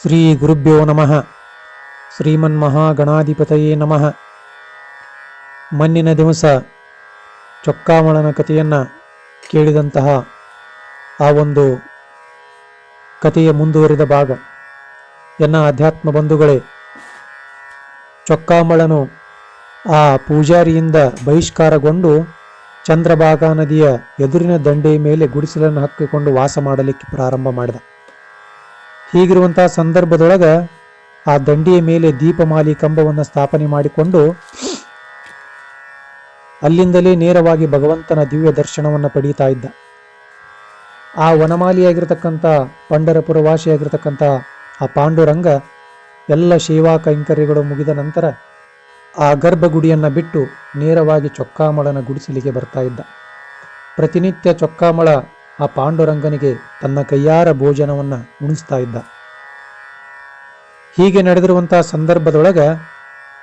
ಶ್ರೀ ಗುರುಭ್ಯೋ ನಮಃ. ಶ್ರೀಮನ್ಮಹಾಗಣಾಧಿಪತಯೇ ನಮಃ. ಮಣ್ಣಿನ ದಿವಸ ಚೊಕ್ಕಾಮಳನ ಕಥೆಯನ್ನು ಕೇಳಿದಂತಹ ಆ ಒಂದು ಕಥೆಯ ಮುಂದುವರಿದ ಭಾಗ. ಎನ್ನ ಆಧ್ಯಾತ್ಮ ಬಂಧುಗಳೇ, ಚೊಕ್ಕಾಮಳನು ಆ ಪೂಜಾರಿಯಿಂದ ಬಹಿಷ್ಕಾರಗೊಂಡು ಚಂದ್ರಭಾಗಾ ನದಿಯ ಎದುರಿನ ದಂಡೆಯ ಮೇಲೆ ಗುಡಿಸಲನ್ನು ಹಾಕಿಕೊಂಡು ವಾಸ ಮಾಡಲಿಕ್ಕೆ ಪ್ರಾರಂಭ ಮಾಡಿದ. ಹೀಗಿರುವಂತಹ ಸಂದರ್ಭದೊಳಗ ಆ ದಂಡಿಯ ಮೇಲೆ ದೀಪಮಾಲಿ ಕಂಬವನ್ನು ಸ್ಥಾಪನೆ ಮಾಡಿಕೊಂಡು ಅಲ್ಲಿಂದಲೇ ನೇರವಾಗಿ ಭಗವಂತನ ದಿವ್ಯ ದರ್ಶನವನ್ನು ಪಡೀತಾ ಇದ್ದ. ಆ ವನಮಾಲಿಯಾಗಿರ್ತಕ್ಕಂಥ ಪಂಡರಪುರ ವಾಸಿಯಾಗಿರ್ತಕ್ಕಂಥ ಆ ಪಾಂಡುರಂಗ ಎಲ್ಲ ಸೇವಾ ಕೈಂಕರ್ಯಗಳು ಮುಗಿದ ನಂತರ ಆ ಗರ್ಭಗುಡಿಯನ್ನು ಬಿಟ್ಟು ನೇರವಾಗಿ ಚೊಕ್ಕಾಮಳನ ಗುಡಿಸಲಿಗೆ ಬರ್ತಾ ಇದ್ದ. ಪ್ರತಿನಿತ್ಯ ಚೊಕ್ಕಾಮಳ ಆ ಪಾಂಡುರಂಗನಿಗೆ ತನ್ನ ಕೈಯಾರ ಭೋಜನವನ್ನು ಉಣಿಸ್ತಾ ಇದ್ದ. ಹೀಗೆ ನಡೆದಿರುವಂತಹ ಸಂದರ್ಭದೊಳಗೆ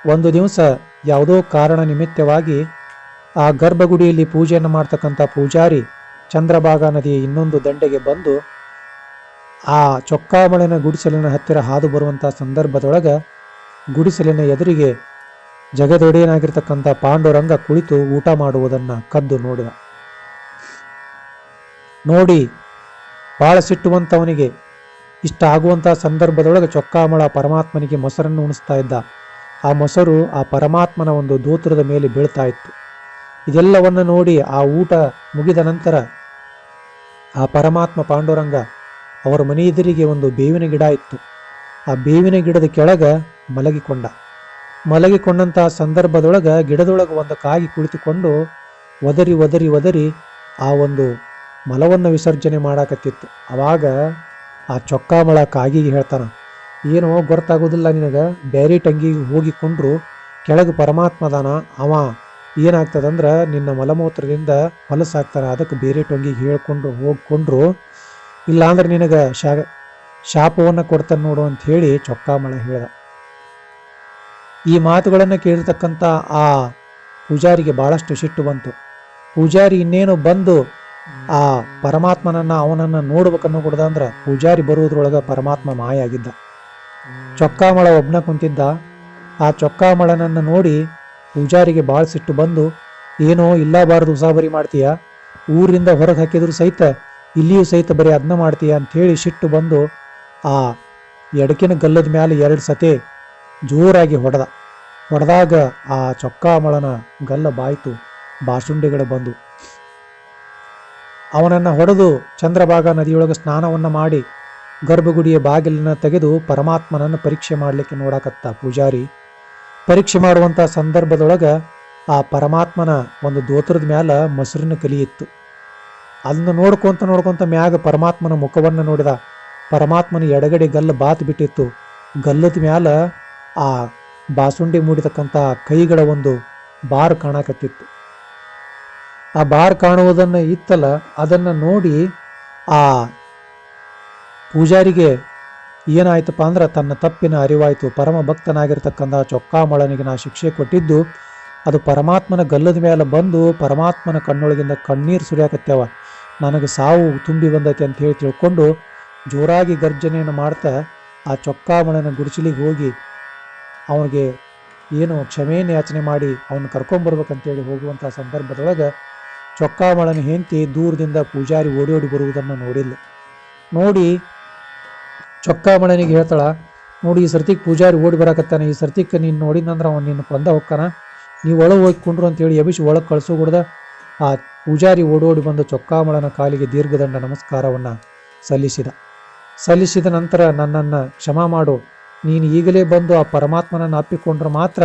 ಒಂದು ದಿವಸ ಯಾವುದೋ ಕಾರಣ ನಿಮಿತ್ತವಾಗಿ ಆ ಗರ್ಭಗುಡಿಯಲ್ಲಿ ಪೂಜೆಯನ್ನು ಮಾಡ್ತಕ್ಕಂಥ ಪೂಜಾರಿ ಚಂದ್ರಭಾಗಾ ನದಿಯ ಇನ್ನೊಂದು ದಂಡೆಗೆ ಬಂದು ಆ ಚೊಕ್ಕಾಮಳೆನ ಗುಡಿಸಲಿನ ಹತ್ತಿರ ಹಾದು ಬರುವಂಥ ಸಂದರ್ಭದೊಳಗೆ ಗುಡಿಸಲಿನ ಎದುರಿಗೆ ಜಗದೊಡೆಯನಾಗಿರ್ತಕ್ಕಂಥ ಪಾಂಡುರಂಗ ಕುಳಿತು ಊಟ ಮಾಡುವುದನ್ನು ಕದ್ದು ನೋಡಿದ. ನೋಡಿ ಬಹಳ ಸಿಟ್ಟುವಂಥವನಿಗೆ ಇಷ್ಟ ಆಗುವಂಥ ಸಂದರ್ಭದೊಳಗೆ ಚೊಕ್ಕಾಮಳ ಪರಮಾತ್ಮನಿಗೆ ಮೊಸರನ್ನು ಉಣಿಸ್ತಾ ಇದ್ದ. ಆ ಮೊಸರು ಆ ಪರಮಾತ್ಮನ ಒಂದು ದೂತ್ರದ ಮೇಲೆ ಬೀಳ್ತಾ ಇತ್ತು. ಇದೆಲ್ಲವನ್ನು ನೋಡಿ ಆ ಊಟ ಮುಗಿದ ನಂತರ ಆ ಪರಮಾತ್ಮ ಪಾಂಡುರಂಗ ಅವರ ಮನೆ ಎದುರಿಗೆ ಒಂದು ಬೇವಿನ ಗಿಡ ಇತ್ತು. ಆ ಬೇವಿನ ಗಿಡದ ಕೆಳಗೆ ಮಲಗಿಕೊಂಡ. ಮಲಗಿಕೊಂಡಂತಹ ಸಂದರ್ಭದೊಳಗೆ ಗಿಡದೊಳಗೆ ಒಂದು ಕಾಗಿ ಕುಳಿತುಕೊಂಡು ಒದರಿ ಒದರಿ ಒದರಿ ಆ ಒಂದು ಮಲವನ್ನು ವಿಸರ್ಜನೆ ಮಾಡಾಕತ್ತಿತ್ತು. ಅವಾಗ ಆ ಚೊಕ್ಕಾಮಳ ಕಾಗಿಗೆ ಹೇಳ್ತಾನ, ಏನೋ ಗೊತ್ತಾಗೋದಿಲ್ಲ ನಿನಗೆ ಬ್ಯಾರಿ ಟಂಗಿಗೆ ಹೋಗಿಕೊಂಡ್ರು ಕೆಳಗೆ ಪರಮಾತ್ಮದಾನ, ಅವ ಏನಾಗ್ತದಂದ್ರೆ ನಿನ್ನ ಮಲಮೂತ್ರದಿಂದ ಹೊಲಸಾಗ್ತಾನೆ ಅದಕ್ಕೆ ಬೇರೆ ಟೊಂಗಿಗೆ ಹೇಳ್ಕೊಂಡು ಹೋಗ್ಕೊಂಡ್ರು, ಇಲ್ಲಾಂದ್ರೆ ನಿನಗೆ ಶಾ ಶಾಪವನ್ನು ಕೊಡ್ತಾನೆ ನೋಡು ಅಂತ ಹೇಳಿ ಚೊಕ್ಕಾಮಳ ಹೇಳ್ದ. ಈ ಮಾತುಗಳನ್ನು ಕೇಳಿರ್ತಕ್ಕಂಥ ಆ ಪೂಜಾರಿಗೆ ಬಹಳಷ್ಟು ಸಿಟ್ಟು ಬಂತು. ಪೂಜಾರಿ ಇನ್ನೇನು ಬಂದು ಆ ಪರಮಾತ್ಮನನ್ನ ಅವನನ್ನ ನೋಡ್ಬೇಕನ್ನೋ ಅಂದ್ರೆ ಪೂಜಾರಿ ಬರುವುದ್ರೊಳಗ ಪರಮಾತ್ಮ ಮಾಯ ಆಗಿದ್ದ ಚೊಕ್ಕಾಮಳ ಒಬ್ನ ಕುಂತಿದ್ದ. ಆ ಚೊಕ್ಕಾಮಳನನ್ನ ನೋಡಿ ಪೂಜಾರಿಗೆ ಭಾಳ ಸಿಟ್ಟು ಬಂದು, ಏನೋ ಇಲ್ಲ ಬಾರದು ಉಸಾಬರಿ ಮಾಡ್ತೀಯ? ಊರಿಂದ ಹೊರಗೆ ಹಾಕಿದ್ರು ಸಹಿತ ಇಲ್ಲಿಯೂ ಸಹಿತ ಬರೀ ಅದನ್ನ ಮಾಡ್ತೀಯ? ಅಂತ ಹೇಳಿ ಸಿಟ್ಟು ಬಂದು ಆ ಎಡಕಿನ ಗಲ್ಲದ ಮ್ಯಾಲೆ ಎರಡು ಸತೆ ಜೋರಾಗಿ ಹೊಡೆದ. ಹೊಡೆದಾಗ ಆ ಚೊಕ್ಕಾಮಳನ ಗಲ್ಲ ಬಾಯ್ತು, ಬಾಸುಂಡೆಗಳು ಬಂದು. ಅವನನ್ನು ಹೊಡೆದು ಚಂದ್ರಭಾಗ ನದಿಯೊಳಗೆ ಸ್ನಾನವನ್ನು ಮಾಡಿ ಗರ್ಭಗುಡಿಯ ಬಾಗಿಲನ್ನು ತೆಗೆದು ಪರಮಾತ್ಮನನ್ನು ಪರೀಕ್ಷೆ ಮಾಡಲಿಕ್ಕೆ ನೋಡಕತ್ತ ಪೂಜಾರಿ. ಪರೀಕ್ಷೆ ಮಾಡುವಂಥ ಸಂದರ್ಭದೊಳಗೆ ಆ ಪರಮಾತ್ಮನ ಒಂದು ದೋತ್ರದ ಮ್ಯಾಲ ಮೊಸರಿನ ಕಲಿಯಿತ್ತು. ಅದನ್ನು ನೋಡ್ಕೊಂತ ನೋಡ್ಕೊಂತ ಮ್ಯಾಗ ಪರಮಾತ್ಮನ ಮುಖವನ್ನು ನೋಡಿದ. ಪರಮಾತ್ಮನ ಎಡಗಡೆ ಗಲ್ಲು ಬಾತ್ ಬಿಟ್ಟಿತ್ತು. ಗಲ್ಲದ ಮ್ಯಾಲ ಆ ಬಾಸುಂಡಿ ಮೂಡಿತಕ್ಕಂಥ ಕೈಗಳ ಒಂದು ಬಾರು ಕಾಣಕತ್ತಿತ್ತು. ಆ ಬಾರ್ ಕಾಣುವುದನ್ನು ಇತ್ತಲ್ಲ, ಅದನ್ನು ನೋಡಿ ಆ ಪೂಜಾರಿಗೆ ಏನಾಯ್ತಪ್ಪ ಅಂದ್ರೆ ತನ್ನ ತಪ್ಪಿನ ಅರಿವಾಯಿತು. ಪರಮ ಭಕ್ತನಾಗಿರ್ತಕ್ಕಂಥ ಚೊಕ್ಕಾಮಳನಿಗೆ ನಾ ಶಿಕ್ಷೆ ಕೊಟ್ಟಿದ್ದು, ಅದು ಪರಮಾತ್ಮನ ಗಲ್ಲದ ಮೇಲೆ ಬಂದು ಪರಮಾತ್ಮನ ಕಣ್ಣೊಳಗಿಂದ ಕಣ್ಣೀರು ಸುರಿಯಾಕತ್ತೇವ. ನನಗೆ ಸಾವು ತುಂಬಿ ಬಂದೈತೆ ಅಂತ ಹೇಳಿ ತಿಳ್ಕೊಂಡು ಜೋರಾಗಿ ಗರ್ಜನೆಯನ್ನು ಮಾಡ್ತಾ ಆ ಚೊಕ್ಕಾಮಳನ ಗುಡಿಸಲಿಗೆ ಹೋಗಿ ಅವನಿಗೆ ಏನು ಕ್ಷಮೆಯನ್ನು ಯಾಚನೆ ಮಾಡಿ ಅವನು ಕರ್ಕೊಂಬರ್ಬೇಕಂತೇಳಿ ಹೋಗುವಂಥ ಸಂದರ್ಭದೊಳಗೆ ಚೊಕ್ಕಾಮಳನ ಹೆಂಡತಿ ದೂರದಿಂದ ಪೂಜಾರಿ ಓಡಿ ಓಡಿ ಬರುವುದನ್ನು ನೋಡಿಲ್ಲ. ನೋಡಿ, ಚೊಕ್ಕಾಮಳನಿಗೆ ಹೇಳ್ತಾಳ, ನೋಡಿ, ಈ ಸರ್ತಿಗೆ ಪೂಜಾರಿ ಓಡಿ ಬರಾಕತ್ತಾನೆ, ಈ ಸರ್ತಿಗೆ ನೀನು ನೋಡಿದಂದ್ರೆ ಅವನು ನಿನ್ನ ಕೊಂದ ಹೋಗ್ತಾನ ನೀವು ಒಳಗೆ ಹೋಗಿ ಕುಂಡ್ರು ಅಂತೇಳಿ ಎಬಿಸಿ ಒಳಗೆ ಕಳಿಸೋಗುಡ್ದ ಆ ಪೂಜಾರಿ ಓಡೋಡಿ ಬಂದು ಚೊಕ್ಕಾಮಳನ ಕಾಲಿಗೆ ದೀರ್ಘದಂಡ ನಮಸ್ಕಾರವನ್ನು ಸಲ್ಲಿಸಿದ. ಸಲ್ಲಿಸಿದ ನಂತರ ನನ್ನನ್ನು ಕ್ಷಮಾ ಮಾಡು. ನೀನು ಈಗಲೇ ಬಂದು ಆ ಪರಮಾತ್ಮನನ್ನು ಅಪ್ಪಿಕೊಂಡ್ರೆ ಮಾತ್ರ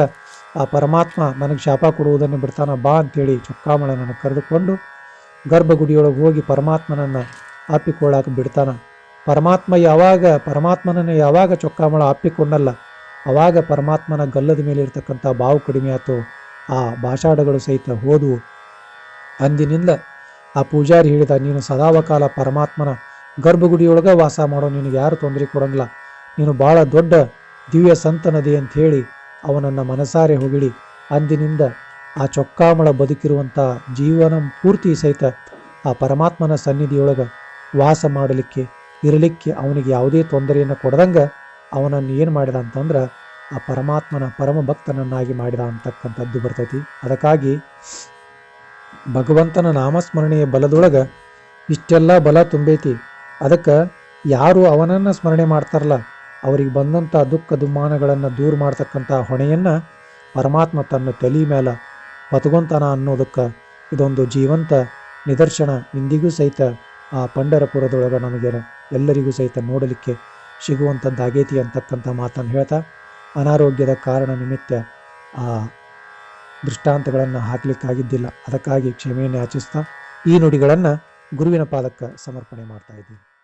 ಆ ಪರಮಾತ್ಮ ನನಗೆ ಶಾಪ ಕೊಡುವುದನ್ನು ಬಿಡ್ತಾನ ಬಾ ಅಂತೇಳಿ ಚುಕ್ಕಾಮಳನನ್ನು ಕರೆದುಕೊಂಡು ಗರ್ಭಗುಡಿಯೊಳಗೆ ಹೋಗಿ ಪರಮಾತ್ಮನನ್ನು ಅಪ್ಪಿಕೊಳ್ಳಾಕ ಬಿಡ್ತಾನ. ಪರಮಾತ್ಮ ಯಾವಾಗ, ಪರಮಾತ್ಮನನ್ನು ಯಾವಾಗ ಚೊಕ್ಕಾಮಳ ಆಪಿಕೊಂಡಲ್ಲ, ಅವಾಗ ಪರಮಾತ್ಮನ ಗಲ್ಲದ ಮೇಲೆ ಇರತಕ್ಕಂಥ ಬಾವು ಕಡಿಮೆ ಆಯಿತು. ಆ ಭಾಷಾಡಗಳು ಸಹಿತ ಹೋದವು ಅಂದಿನಿಂದ ಆ ಪೂಜಾರಿ ಹೇಳಿದ, ನೀನು ಸದಾವಕಾಲ ಪರಮಾತ್ಮನ ಗರ್ಭಗುಡಿಯೊಳಗೆ ವಾಸ ಮಾಡೋ, ನಿನಗೆ ಯಾರು ತೊಂದರೆ ಕೊಡಂಗಿಲ್ಲ. ನೀನು ಭಾಳ ದೊಡ್ಡ ದಿವ್ಯ ಸಂತನದಿ ಅಂತ ಹೇಳಿ ಅವನನ್ನು ಮನಸಾರೆ ಹೊಗಳಿ, ಅಂದಿನಿಂದ ಆ ಚೊಕ್ಕಾಮಳ ಬದುಕಿರುವಂಥ ಜೀವನ ಪೂರ್ತಿ ಸಹಿತ ಆ ಪರಮಾತ್ಮನ ಸನ್ನಿಧಿಯೊಳಗೆ ವಾಸ ಮಾಡಲಿಕ್ಕೆ, ಇರಲಿಕ್ಕೆ ಅವನಿಗೆ ಯಾವುದೇ ತೊಂದರೆಯನ್ನು ಕೊಡದಂಗ ಅವನನ್ನು ಏನು ಮಾಡಿದ ಅಂತಂದ್ರೆ ಆ ಪರಮಾತ್ಮನ ಪರಮ ಭಕ್ತನನ್ನಾಗಿ ಮಾಡಿದ ಅಂತಕ್ಕಂಥದ್ದು ಬರ್ತೈತಿ. ಅದಕ್ಕಾಗಿ ಭಗವಂತನ ನಾಮಸ್ಮರಣೆಯ ಬಲದೊಳಗೆ ಇಷ್ಟೆಲ್ಲ ಬಲ ತುಂಬೈತಿ. ಅದಕ್ಕೆ ಯಾರು ಅವನನ್ನು ಸ್ಮರಣೆ ಮಾಡ್ತಾರಲ್ಲ ಅವ್ರಿಗೆ ಬಂದಂಥ ದುಃಖ ದುಮ್ಮಾನಗಳನ್ನು ದೂರ ಮಾಡ್ತಕ್ಕಂಥ ಹೊಣೆಯನ್ನು ಪರಮಾತ್ಮ ತನ್ನ ತಲೆ ಮೇಲೆ ಹೊತ್ಕೊಂತಾನ ಅನ್ನೋದಕ್ಕೆ ಇದೊಂದು ಜೀವಂತ ನಿದರ್ಶನ ಇಂದಿಗೂ ಸಹಿತ ಆ ಪಂಡರಪುರದೊಳಗೆ ನಮಗೆ ಎಲ್ಲರಿಗೂ ಸಹಿತ ನೋಡಲಿಕ್ಕೆ ಸಿಗುವಂಥದ್ದಾಗೈತಿ ಅಂತಕ್ಕಂಥ ಮಾತನ್ನು ಹೇಳ್ತಾ ಅನಾರೋಗ್ಯದ ಕಾರಣ ನಿಮಿತ್ತ ಆ ದೃಷ್ಟಾಂತಗಳನ್ನು ಹಾಕಲಿಕ್ಕಾಗಿದ್ದಿಲ್ಲ. ಅದಕ್ಕಾಗಿ ಕ್ಷಮೆಯನ್ನು ಯಾಚಿಸ್ತಾ ಈ ನುಡಿಗಳನ್ನು ಗುರುವಿನ ಪಾದಕ್ಕೆ ಸಮರ್ಪಣೆ ಮಾಡ್ತಾ ಇದ್ದೀನಿ.